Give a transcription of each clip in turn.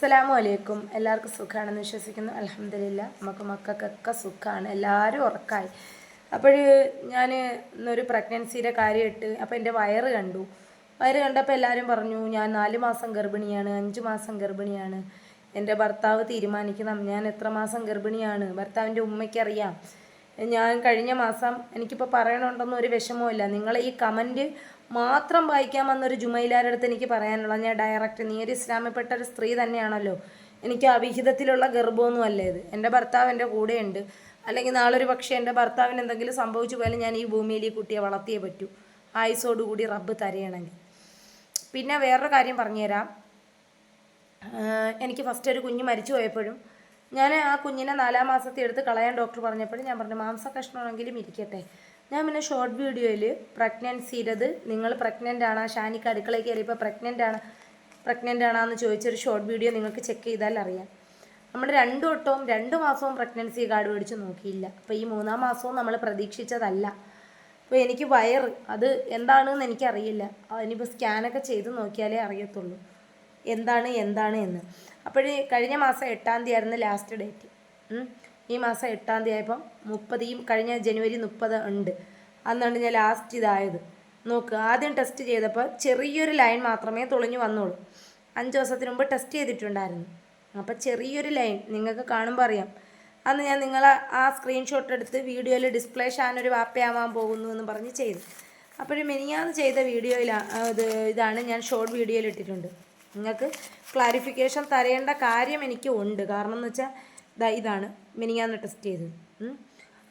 അസ്സലാമു അലൈക്കും. എല്ലാവർക്കും സുഖമാണെന്ന് വിശ്വസിക്കുന്നു. അലഹമില്ല നമുക്ക് മക്കൾക്കൊക്കെ സുഖമാണ് എല്ലാവരും ഉറക്കായി. അപ്പോൾ ഞാൻ ഇന്നൊരു പ്രഗ്നൻസിയുടെ കാര്യമിട്ട് അപ്പോൾ എന്റെ വയറ് കണ്ടു. വയറ് കണ്ടപ്പോൾ എല്ലാവരും പറഞ്ഞു ഞാൻ നാല് മാസം ഗർഭിണിയാണ് അഞ്ച് മാസം ഗർഭിണിയാണ്. എന്റെ ഭർത്താവ് തീരുമാനിക്കണം. ഞാൻ എത്ര മാസം ഗർഭിണിയാണ്? ഭർത്താവിന്റെ ഉമ്മയ്ക്കറിയാം. ഞാൻ കഴിഞ്ഞ മാസം എനിക്കിപ്പോൾ പറയണമുണ്ടെന്നൊരു ഒരു വിഷമവുമില്ല. നിങ്ങൾ ഈ കമന്റ് മാത്രം വായിക്കാൻ വന്നൊരു അടുത്ത് എനിക്ക് പറയാനുള്ള ഞാൻ ഡയറക്റ്റ് നീ ഒരു ഇസ്ലാമിൽപ്പെട്ട ഒരു സ്ത്രീ തന്നെയാണല്ലോ. എനിക്ക് അവിഹിതത്തിലുള്ള ഗർഭമൊന്നും അല്ല ഇത്. എന്റെ ഭർത്താവ് എന്റെ കൂടെയുണ്ട്. അല്ലെങ്കിൽ നാളൊരു പക്ഷേ എന്റെ ഭർത്താവിന് എന്തെങ്കിലും സംഭവിച്ചു പോയാലും ഞാൻ ഈ ഭൂമിയിൽ ഈ കുട്ടിയെ വളർത്തിയേ പറ്റൂ. ആയുസോടുകൂടി റബ്ബ് തരയണമെങ്കിൽ. പിന്നെ വേറൊരു കാര്യം പറഞ്ഞുതരാം. എനിക്ക് ഫസ്റ്റ് ഒരു കുഞ്ഞ് മരിച്ചു പോയപ്പോഴും ഞാൻ ആ കുഞ്ഞിനെ നാലാം മാസത്തെ എടുത്ത് കളയാൻ ഡോക്ടർ പറഞ്ഞപ്പോഴും ഞാൻ പറഞ്ഞു മാംസ കഷ്ണമാണെങ്കിലും ഇരിക്കട്ടെ. ഞാൻ പിന്നെ ഷോർട്ട് വീഡിയോയിൽ പ്രഗ്നൻസിയുടേത് നിങ്ങൾ പ്രഗ്നന്റ് ആണ്? ഷാനിക്ക് അടുക്കളയിൽ കയറിയപ്പോൾ പ്രഗ്നന്റ് ആണ്? പ്രഗ്നന്റ് ആണെന്ന് ചോദിച്ചൊരു ഷോർട്ട് വീഡിയോ നിങ്ങൾക്ക് ചെക്ക് ചെയ്താൽ അറിയാം. നമ്മൾ രണ്ടു വട്ടവും രണ്ട് മാസവും പ്രഗ്നൻസി കാർഡ് മേടിച്ച് നോക്കിയില്ല. അപ്പോൾ ഈ മൂന്നാം മാസവും നമ്മൾ പ്രതീക്ഷിച്ചതല്ല. അപ്പോൾ എനിക്ക് വയറ് അത് എന്താണെന്ന് എനിക്കറിയില്ല. അതിനിപ്പോൾ സ്കാനൊക്കെ ചെയ്ത് നോക്കിയാലേ അറിയത്തുള്ളൂ. എന്താണ് എന്താണ് എന്ന്. അപ്പോഴേ കഴിഞ്ഞ മാസം എട്ടാം തീയതി ആയിരുന്നു ലാസ്റ്റ് ഡേറ്റ് ഈ മാസം എട്ടാം തീയതി ആയപ്പം മുപ്പത് ഈ കഴിഞ്ഞ ജനുവരി മുപ്പത് ഉണ്ട്. അന്നാണ് ഞാൻ ലാസ്റ്റ് ഇതായത്. നോക്ക് ആദ്യം ടെസ്റ്റ് ചെയ്തപ്പോൾ ചെറിയൊരു ലൈൻ മാത്രമേ തുളഞ്ഞു വന്നുള്ളൂ. അഞ്ച് ദിവസത്തിന് മുമ്പ് ടെസ്റ്റ് ചെയ്തിട്ടുണ്ടായിരുന്നു. അപ്പോൾ ചെറിയൊരു ലൈൻ നിങ്ങൾക്ക് കാണുമ്പോൾ അറിയാം. അന്ന് ഞാൻ നിങ്ങളെ ആ സ്ക്രീൻഷോട്ട് എടുത്ത് വീഡിയോയിൽ ഡിസ്പ്ലേ ഷാനൊരു വാപ്പയാവാൻ പോകുന്നു എന്ന് പറഞ്ഞ് ചെയ്തു. അപ്പോഴും മിനിയാന്ന് ചെയ്ത വീഡിയോയിലാണ് ഇത് ഇതാണ് ഞാൻ ഷോർട്ട് വീഡിയോയിൽ ഇട്ടിട്ടുണ്ട്. നിങ്ങൾക്ക് ക്ലാരിഫിക്കേഷൻ തരേണ്ട കാര്യം എനിക്ക് ഉണ്ട്. കാരണം എന്ന് വെച്ചാൽ ഇതാ ഇതാണ്. മിനിഞ്ഞാന്ന് ടെസ്റ്റ് ചെയ്തത് ഉം.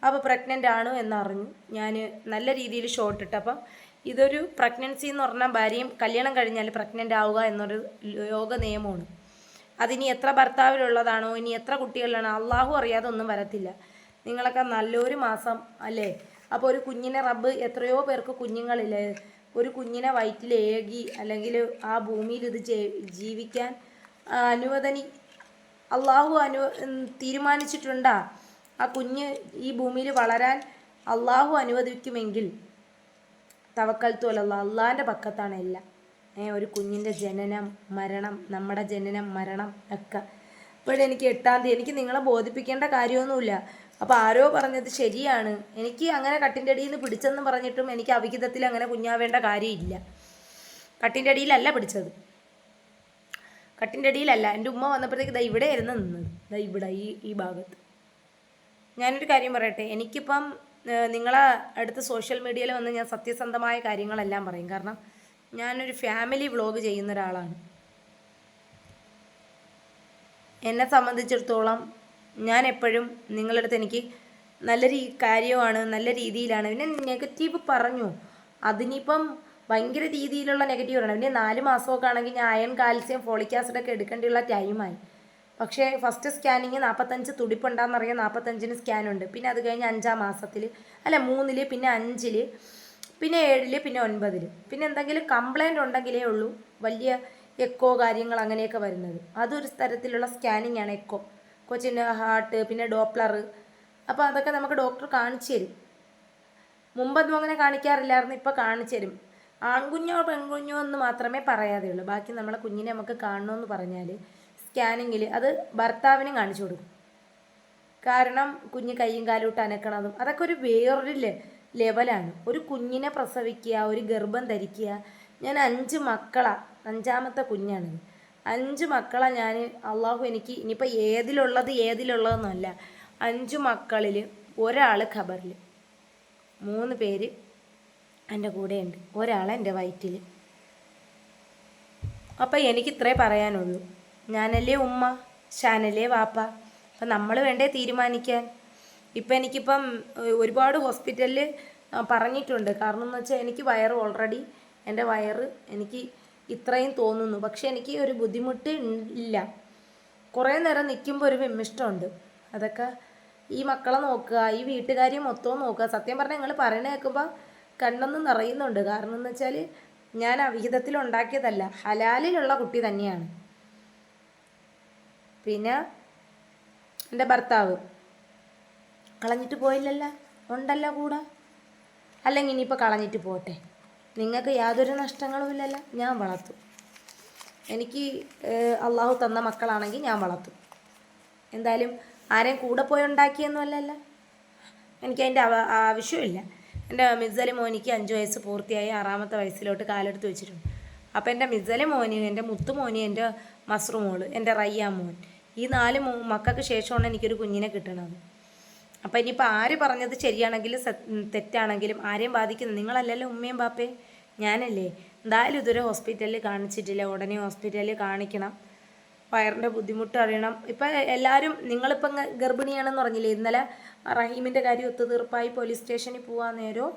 അപ്പോൾ പ്രഗ്നന്റ് ആണ് എന്നറിഞ്ഞു ഞാൻ നല്ല രീതിയിൽ ഷോർട്ട് ഇട്ട്. അപ്പം ഇതൊരു പ്രഗ്നൻസി എന്ന് പറഞ്ഞാൽ ഭാര്യയും കല്യാണം കഴിഞ്ഞാൽ പ്രഗ്നന്റ് ആവുക എന്നൊരു ലോക നിയമമാണ്. അതിനി എത്ര ഭർത്താവിലുള്ളതാണോ ഇനി എത്ര കുട്ടികളിലാണോ അള്ളാഹു അറിയാതെ ഒന്നും വരത്തില്ല. നിങ്ങളൊക്കെ നല്ലൊരു മാസം അല്ലേ? അപ്പോൾ ഒരു കുഞ്ഞിനെ റബ്ബ് എത്രയോ പേർക്ക് കുഞ്ഞുങ്ങളില്ലേ? ഒരു കുഞ്ഞിനെ വയറ്റിൽ ഏകി അല്ലെങ്കിൽ ആ ഭൂമിയിൽ ഇത് ജീവിക്കാൻ അനുവദനി അള്ളാഹു അനു തീരുമാനിച്ചിട്ടുണ്ടാ ആ കുഞ്ഞ് ഈ ഭൂമിയിൽ വളരാൻ അള്ളാഹു അനുവദിക്കുമെങ്കിൽ തവക്കൽത്തു അല്ല അള്ളാഹിന്റെ പക്കത്താണ് എല്ലാം. ഏ ഒരു കുഞ്ഞിന്റെ ജനനം മരണം നമ്മുടെ ജനനം മരണം ഒക്കെ. ഇപ്പോഴെനിക്ക് എട്ടാം തീയതി എനിക്ക് നിങ്ങളെ ബോധിപ്പിക്കേണ്ട കാര്യമൊന്നുമില്ല. അപ്പോൾ ആരോ പറഞ്ഞത് ശരിയാണ്. എനിക്ക് അങ്ങനെ കട്ടിന്റെ അടിയിൽ നിന്ന് പിടിച്ചെന്ന് പറഞ്ഞിട്ടും എനിക്ക് അവിഹിതത്തിൽ അങ്ങനെ കുഞ്ഞാവേണ്ട കാര്യമില്ല. കട്ടിന്റെ അടിയിലല്ല പിടിച്ചത്. കട്ടിന്റെ അടിയിലല്ല എന്റെ ഉമ്മ വന്നപ്പോഴത്തേക്ക് ദാ ഇവിടെ ആയിരുന്നു നിന്നത്. ദാ ഇവിടെ ഈ ഈ ഭാഗത്ത്. ഞാനൊരു കാര്യം പറയട്ടെ എനിക്കിപ്പം നിങ്ങളെ അടുത്ത് സോഷ്യൽ മീഡിയയിൽ വന്ന് ഞാൻ സത്യസന്ധമായ കാര്യങ്ങളെല്ലാം പറയും. കാരണം ഞാനൊരു ഫാമിലി വ്ളോഗ് ചെയ്യുന്ന ഒരാളാണ്. എന്നെ സംബന്ധിച്ചിടത്തോളം ഞാൻ എപ്പോഴും നിങ്ങളുടെ അടുത്ത് എനിക്ക് നല്ല രീ കാര്യമാണ് നല്ല രീതിയിലാണ്. പിന്നെ നെഗറ്റീവ് പറഞ്ഞു അതിനിപ്പം ഭയങ്കര രീതിയിലുള്ള നെഗറ്റീവ് ആണ്. പിന്നെ നാല് മാസമൊക്കെ ആണെങ്കിൽ ഞാൻ അയൺ കാൽസ്യം ഫോളിക് ആസിഡൊക്കെ എടുക്കേണ്ടിയുള്ള ടൈമായി പക്ഷേ ഫസ്റ്റ് സ്കാനിങ് നാൽപ്പത്തഞ്ച് തുടിപ്പുണ്ടാകുന്നറിയാം നാൽപ്പത്തഞ്ചിന് സ്കാനുണ്ട് പിന്നെ അത് കഴിഞ്ഞ് അഞ്ചാം മാസത്തിൽ അല്ല മൂന്നിൽ പിന്നെ അഞ്ചിൽ പിന്നെ ഏഴിൽ പിന്നെ ഒൻപതിൽ പിന്നെ എന്തെങ്കിലും കംപ്ലൈന്റ് ഉണ്ടെങ്കിലേ ഉള്ളൂ. വലിയ എക്കോ കാര്യങ്ങൾ അങ്ങനെയൊക്കെ വരുന്നത്. അതൊരു തരത്തിലുള്ള സ്കാനിങ് ആണ് എക്കോ കൊച്ചിന്റെ ഹാർട്ട് പിന്നെ ഡോപ്ലർ അപ്പോൾ അതൊക്കെ നമുക്ക് ഡോക്ടർ കാണിച്ചു തരും. മുമ്പൊന്നും അങ്ങനെ കാണിക്കാറില്ലായിരുന്നു. ഇപ്പോൾ കാണിച്ചു തരും. ആൺകുഞ്ഞോ പെൺകുഞ്ഞോ എന്ന് മാത്രമേ പറയാതെ ഉള്ളൂ ബാക്കി നമ്മളെ കുഞ്ഞിനെ നമുക്ക് കാണണമെന്ന് പറഞ്ഞാൽ സ്കാനിങ്ങിൽ അത് ഭർത്താവിനും കാണിച്ചു കൊടുക്കും. കാരണം കുഞ്ഞ് കൈയും ഇട്ട് അനക്കണതും അതൊക്കെ ഒരു വേറൊരു ലെവലാണ്. ഒരു കുഞ്ഞിനെ പ്രസവിക്കുക ഒരു ഗർഭം ധരിക്കുക. ഞാൻ അഞ്ച് മക്കളാണ് അഞ്ചാമത്തെ കുഞ്ഞാണ് അഞ്ച് മക്കളാണ് ഞാൻ അള്ളാഹു എനിക്ക് ഇനിയിപ്പോൾ ഏതിലുള്ളത് ഏതിലുള്ളതെന്നല്ല അഞ്ച് മക്കളിൽ ഒരാൾ ഖബറിൽ മൂന്ന് പേര് എന്റെ കൂടെയുണ്ട്. ഒരാൾ എന്റെ വയറ്റിൽ. അപ്പം എനിക്ക് ഇത്രേ പറയാനുള്ളൂ. ഞാനല്ലേ ഉമ്മ? ഷാനല്ലേ വാപ്പ? അപ്പം നമ്മൾ വേണ്ടേ തീരുമാനിക്കാൻ. ഇപ്പം എനിക്കിപ്പം ഒരുപാട് ഹോസ്പിറ്റലിൽ പറഞ്ഞിട്ടുണ്ട്. കാരണം എന്ന് വെച്ചാൽ എനിക്ക് വയറ് ഓൾറെഡി എന്റെ വയറ് എനിക്ക് ഇത്രയും തോന്നുന്നു. പക്ഷെ എനിക്ക് ഒരു ബുദ്ധിമുട്ട് ഇല്ല. കുറേ നേരം നിൽക്കുമ്പോൾ ഒരു വിമ്മിഷ്ടമുണ്ട്. അതൊക്കെ ഈ മക്കളെ നോക്കുക ഈ വീട്ടുകാരെയും മൊത്തവും നോക്കുക. സത്യം പറഞ്ഞാൽ നിങ്ങൾ പറയണ കേൾക്കുമ്പോൾ കണ്ണൊന്നും നിറയുന്നുണ്ട്. കാരണം എന്ന് വെച്ചാൽ ഞാൻ അവിഹിതത്തിൽ ഉണ്ടാക്കിയതല്ല ഹലാലിലുള്ള കുട്ടി തന്നെയാണ്. പിന്നെ എന്റെ ഭർത്താവ്. കളഞ്ഞിട്ട് പോയില്ലല്ലോ? ഉണ്ടല്ലോ കൂടെ? അല്ലെങ്കിൽ ഇനിയിപ്പോൾ കളഞ്ഞിട്ട് പോട്ടെ? നിങ്ങൾക്ക് യാതൊരു നഷ്ടങ്ങളും ഇല്ലല്ലോ? ഞാൻ വളർത്തും. എനിക്ക് അള്ളാഹു തന്ന മക്കളാണെങ്കിൽ ഞാൻ വളർത്തും. എന്തായാലും ആരെയും കൂടെ പോയി ഉണ്ടാക്കിയൊന്നുമല്ലല്ലോ? എനിക്ക് അതിന്റെ ആവശ്യമില്ല. എന്റെ മിസലി മോനിക്ക് അഞ്ച് വയസ്സ് പൂർത്തിയായി ആറാമത്തെ വയസ്സിലോട്ട് കാലെടുത്ത് വെച്ചിട്ടുണ്ട്. അപ്പോൾ എന്റെ മിസലി മോന് എന്റെ മുത്തു മോന് എന്റെ മസ്റു മോൾ എന്റെ റയ്യാ മോൻ ഈ നാല് മക്കൾക്ക് ശേഷമാണ് എനിക്കൊരു കുഞ്ഞിനെ കിട്ടണത്. അപ്പോൾ ഇനിയിപ്പോൾ ആര് പറഞ്ഞത് ശരിയാണെങ്കിലും തെറ്റാണെങ്കിലും ആരെയും ബാധിക്കുന്നു? നിങ്ങളല്ലല്ലോ ഉമ്മയും ബാപ്പയും? ഞാനല്ലേ. എന്തായാലും ഇതുവരെ ഹോസ്പിറ്റലിൽ കാണിച്ചിട്ടില്ല. ഉടനെ ഹോസ്പിറ്റലിൽ കാണിക്കണം. വയറിന്റെ ബുദ്ധിമുട്ട് അറിയണം. ഇപ്പം എല്ലാവരും നിങ്ങളിപ്പം ഗർഭിണിയാണെന്ന് പറഞ്ഞില്ലേ ഇന്നലെ റഹീമിന്റെ കാര്യം ഒത്തുതീർപ്പായി പോലീസ് സ്റ്റേഷനിൽ പോകാൻ നേരോ?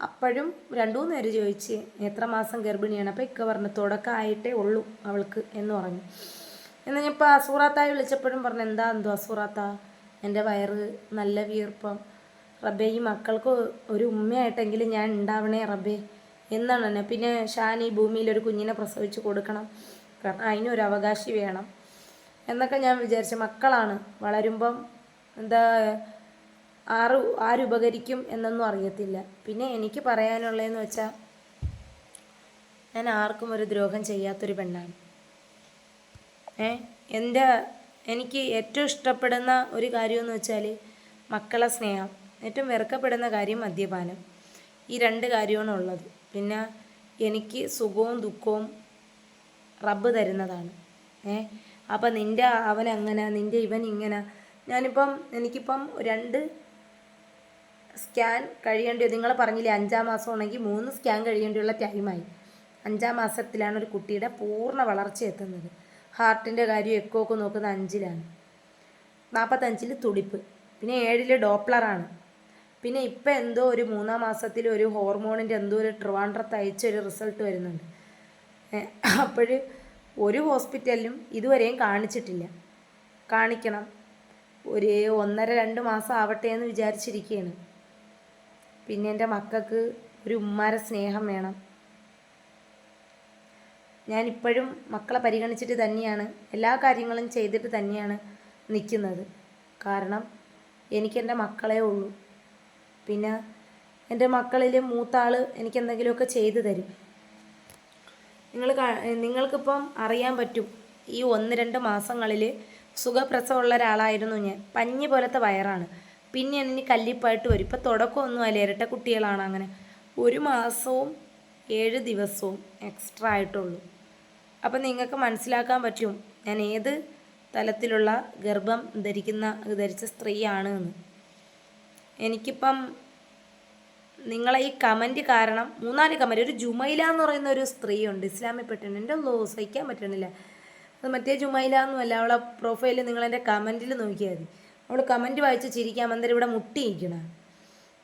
അപ്പോഴും രണ്ടു മൂന്ന് പേര് ചോദിച്ച് എത്ര മാസം ഗർഭിണിയാണ്? അപ്പോൾ ഇക്ക പറഞ്ഞു തുടക്കമായിട്ടേ ഉള്ളൂ അവൾക്ക് എന്ന് പറഞ്ഞു. എന്ന് ഇപ്പോൾ അസൂറാത്തായി വിളിച്ചപ്പോഴും പറഞ്ഞു എന്താ എന്തോ അസൂറാത്ത? എന്റെ വയറ് നല്ല വീർപ്പം. റബ്ബേ ഈ മക്കൾക്ക് ഒരു ഉമ്മയായിട്ടെങ്കിലും ഞാൻ ഉണ്ടാവണേ റബ്ബേ എന്നാണ് എന്നെ പിന്നെ ഈ ഭൂമിയിൽ ഒരു കുഞ്ഞിനെ പ്രസവിച്ച് കൊടുക്കണം. കാരണം അതിനൊരു അവകാശി വേണം. എന്നൊക്കെ ഞാൻ വിചാരിച്ചു മക്കളാണ്. വളരുമ്പം എന്താ ആറ് ആരുപകരിക്കും എന്നൊന്നും അറിയത്തില്ല. പിന്നെ എനിക്ക് പറയാനുള്ളതെന്ന് വെച്ചാൽ ഞാൻ ആർക്കും ഒരു ദ്രോഹം ചെയ്യാത്തൊരു പെണ്ണാണ്. ഏ? എന്റെ എനിക്ക് ഏറ്റവും ഇഷ്ടപ്പെടുന്ന ഒരു കാര്യമെന്ന് വെച്ചാൽ മക്കളെ സ്നേഹം. ഏറ്റവും വെറുക്കപ്പെടുന്ന കാര്യം മദ്യപാനം. ഈ രണ്ട് കാര്യമാണ് ഉള്ളത്. പിന്നെ എനിക്ക് സുഖവും ദുഃഖവും റബ്ബ് തരുന്നതാണ്. ഏ? അപ്പം നിന്റെ അവൻ അങ്ങനെ നിന്റെ ഇവൻ ഇങ്ങനെ? ഞാനിപ്പം എനിക്കിപ്പം രണ്ട് സ്കാൻ കഴിയേണ്ടി നിങ്ങൾ പറഞ്ഞില്ലേ അഞ്ചാം മാസം ഉണ്ടെങ്കിൽ മൂന്ന് സ്കാൻ കഴിയേണ്ടിയുള്ള ടൈമായി അഞ്ചാം മാസത്തിലാണ് ഒരു കുട്ടിയുടെ പൂർണ വളർച്ച എത്തുന്നത്. ഹാർട്ടിന്റെ കാര്യം എക്കോ ഒക്കെ നോക്കുന്നത് അഞ്ചിലാണ്. നാൽപ്പത്തഞ്ചിൽ തുടിപ്പ്. പിന്നെ ഏഴിൽ ഡോപ്ലറാണ് പിന്നെ ഇപ്പം എന്തോ ഒരു മൂന്നാം മാസത്തിൽ ഒരു ഹോർമോണിന്റെ എന്തോ ഒരു ട്രിവാൻഡ്രത്ത് അയച്ചൊരു റിസൾട്ട് വരുന്നുണ്ട്. അപ്പോൾ ഒരു ഹോസ്പിറ്റലിലും ഇതുവരെയും കാണിച്ചിട്ടില്ല. കാണിക്കണം. ഒരു ഒന്നര രണ്ട് മാസം ആവട്ടെ എന്ന് വിചാരിച്ചിരിക്കുകയാണ് പിന്നെ എന്റെ മക്കൾക്ക് ഒരു ഉമ്മാരെ സ്നേഹം വേണം. ഞാനിപ്പോഴും മക്കളെ പരിഗണിച്ചിട്ട് തന്നെയാണ് എല്ലാ കാര്യങ്ങളും ചെയ്തിട്ട് തന്നെയാണ് നിൽക്കുന്നത്. കാരണം എനിക്കെന്റെ മക്കളേ ഉള്ളൂ. പിന്നെ എന്റെ മക്കളിൽ മൂത്ത ആൾ എനിക്ക് എന്തെങ്കിലുമൊക്കെ ചെയ്തു തരും. നിങ്ങൾ നിങ്ങൾക്കിപ്പം അറിയാൻ പറ്റും ഈ ഒന്ന് രണ്ട് മാസങ്ങളിൽ സുഖപ്രസവമുള്ള ഒരാളായിരുന്നു ഞാൻ. പഞ്ഞി പോലത്തെ വയറാണ്. പിന്നെ ഇനി കല്ലിപ്പായിട്ട് വരും. ഇപ്പം തുടക്കമൊന്നും അല്ല. ഇരട്ട കുട്ടികളാണ് അങ്ങനെ. ഒരു മാസവും ഏഴ് ദിവസവും എക്സ്ട്രാ ആയിട്ടുള്ളൂ. അപ്പം നിങ്ങൾക്ക് മനസ്സിലാക്കാൻ പറ്റും ഞാൻ ഏത് തലത്തിലുള്ള ഗർഭം ധരിക്കുന്ന ധരിച്ച സ്ത്രീയാണ് എന്ന്. എനിക്കിപ്പം നിങ്ങളെ ഈ കമന്റ് കാരണം മൂന്നാൽ കമന്റ് ഒരു ജുമൈല എന്ന് പറയുന്ന ഒരു സ്ത്രീയുണ്ട്. ഇസ്ലാമിൽ പെട്ടെന്ന് എന്റെ ലോ സഹിക്കാൻ പറ്റണില്ല. അത് മറ്റേ ജുമൈല ഒന്നുമല്ല അവളെ പ്രൊഫൈൽ നിങ്ങളെന്റെ കമന്റിൽ നോക്കിയാൽ മതി. അവൾ കമന്റ് വായിച്ച് ചിരിക്കാൻ അന്നേരം ഇവിടെ മുട്ടിയിരിക്കണം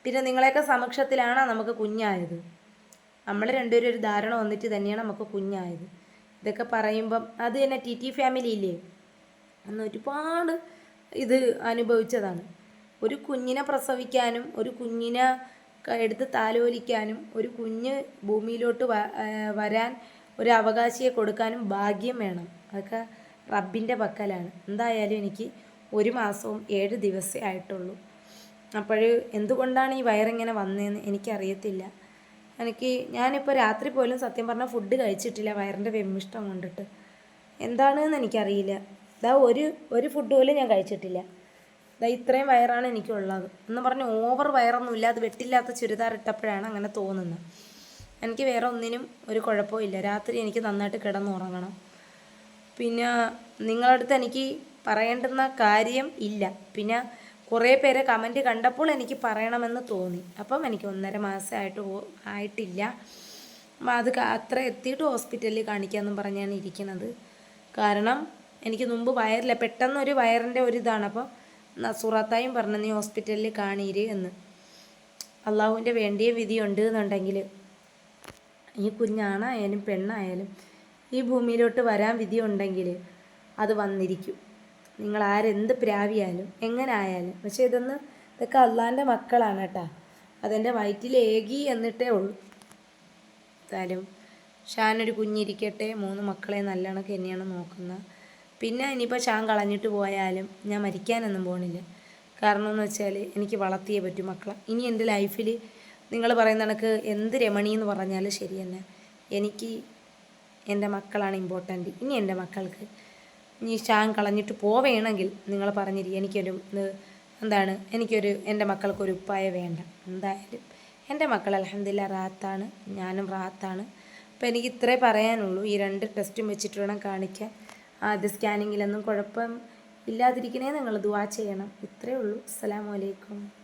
പിന്നെ നിങ്ങളെയൊക്കെ സമക്ഷത്തിലാണ് നമുക്ക് കുഞ്ഞായത്? നമ്മൾ രണ്ടുപേരും ഒരു ധാരണ വന്നിട്ട് തന്നെയാണ് നമുക്ക് കുഞ്ഞായത്. ഇതൊക്കെ പറയുമ്പം അത് തന്നെ ടി ടി ഫാമിലി ഇല്ലേ? അന്ന് ഒരുപാട് ഇത് അനുഭവിച്ചതാണ്. ഒരു കുഞ്ഞിനെ പ്രസവിക്കാനും ഒരു കുഞ്ഞിനെ എടുത്ത് താലോലിക്കാനും ഒരു കുഞ്ഞ് ഭൂമിയിലോട്ട് വരാൻ ഒരു അവകാശിയെ കൊടുക്കാനും ഭാഗ്യം വേണം. അതൊക്കെ റബ്ബിന്റെ പക്കലാണ്. എന്തായാലും എനിക്ക് ഒരു മാസവും ഏഴ് ദിവസമേ ആയിട്ടുള്ളൂ. അപ്പോൾ എന്തുകൊണ്ടാണ് ഈ വയറിങ്ങനെ വന്നതെന്ന് എനിക്കറിയത്തില്ല. എനിക്ക് ഞാനിപ്പോൾ രാത്രി പോലും സത്യം പറഞ്ഞാൽ ഫുഡ് കഴിച്ചിട്ടില്ല വയറിന്റെ വെമ്മിഷ്ടം കൊണ്ടിട്ട്. എന്താണെന്ന് എനിക്കറിയില്ല. ഇതാ ഒരു ഒരു ഫുഡ് പോലും ഞാൻ കഴിച്ചിട്ടില്ല. ഇതാ ഇത്രയും വയറാണ് എനിക്കുള്ളത്. എന്ന് പറഞ്ഞ് ഓവർ വയറൊന്നുമില്ല അത് വെട്ടില്ലാത്ത ചുരിദാർ ഇട്ടപ്പോഴാണ് അങ്ങനെ തോന്നുന്നത്. എനിക്ക് വേറെ ഒന്നിനും ഒരു കുഴപ്പമില്ല രാത്രി എനിക്ക് നന്നായിട്ട് കിടന്നുറങ്ങണം പിന്നെ നിങ്ങളടുത്ത് എനിക്ക് പറയേണ്ടുന്ന കാര്യം ഇല്ല. പിന്നെ കുറേ പേരെ കമന്റ് കണ്ടപ്പോൾ എനിക്ക് പറയണമെന്ന് തോന്നി. അപ്പം എനിക്ക് ഒന്നര മാസമായിട്ട് ആയിട്ടില്ല. അപ്പം അത് അത്ര എത്തിയിട്ട് ഹോസ്പിറ്റലിൽ കാണിക്കാമെന്നും പറഞ്ഞാണ് ഇരിക്കുന്നത്. കാരണം എനിക്ക് മുമ്പ് വയറില്ല. പെട്ടെന്നൊരു വയറിന്റെ ഒരു ഇതാണ് അപ്പോൾ നസൂറാത്തായും പറഞ്ഞു നീ ഹോസ്പിറ്റലിൽ കാണീര് എന്ന്. അള്ളാഹുവിന്റെ വേണ്ടിയ വിധിയുണ്ട് എന്നുണ്ടെങ്കിൽ ഈ കുഞ്ഞാണായാലും പെണ്ണായാലും ഈ ഭൂമിയിലോട്ട് വരാൻ വിധിയുണ്ടെങ്കിൽ അത് വന്നിരിക്കും. നിങ്ങൾ ആരെന്ത് പ്രാവിയാലും എങ്ങനെ ആയാലും പക്ഷേ ഇതൊന്ന് ഇതൊക്കെ അള്ളാന്റെ മക്കളാണ് കേട്ടാ. അതെന്റെ വയറ്റിലേകി എന്നിട്ടേ ഉള്ളൂ. എന്തായാലും ഷാനൊരു കുഞ്ഞിരിക്കട്ടെ മൂന്ന് മക്കളെ നല്ലോണം തന്നെയാണ് നോക്കുന്നത് പിന്നെ ഇനിയിപ്പോൾ ചാൻ കളഞ്ഞിട്ട് പോയാലും ഞാൻ മരിക്കാനൊന്നും പോകണില്ല കാരണം എന്ന് വെച്ചാൽ എനിക്ക് വളർത്തിയേ പറ്റൂ മക്കളെ. ഇനി എന്റെ ലൈഫിൽ നിങ്ങൾ പറയുന്ന കണക്ക് എന്ത് രമണി എന്ന് പറഞ്ഞാലും ശരി തന്നെ. എനിക്ക് എന്റെ മക്കളാണ് ഇമ്പോർട്ടന്റ് ഇനി എന്റെ മക്കൾക്ക് ഇനി ചാൻ കളഞ്ഞിട്ട് പോവേണമെങ്കിൽ നിങ്ങൾ പറഞ്ഞിരി എനിക്കൊരു എന്താണ് എനിക്കൊരു എന്റെ മക്കൾക്കൊരു ഉപ്പായ വേണ്ട. എന്തായാലും എന്റെ മക്കൾ അലഹമില്ല റാത്താണ്. ഞാനും റാത്താണ്. അപ്പോൾ എനിക്ക് ഇത്രേ പറയാനുള്ളൂ. ഈ രണ്ട് ടെസ്റ്റും വെച്ചിട്ട് വേണം കാണിക്കാൻ. ആദ്യ സ്കാനിങ്ങിലൊന്നും കുഴപ്പം ഇല്ലാതിരിക്കണേ നിങ്ങൾ ദുവാ ചെയ്യണം. ഇത്രയേ ഉള്ളൂ. അസ്സലാമു അലൈക്കും.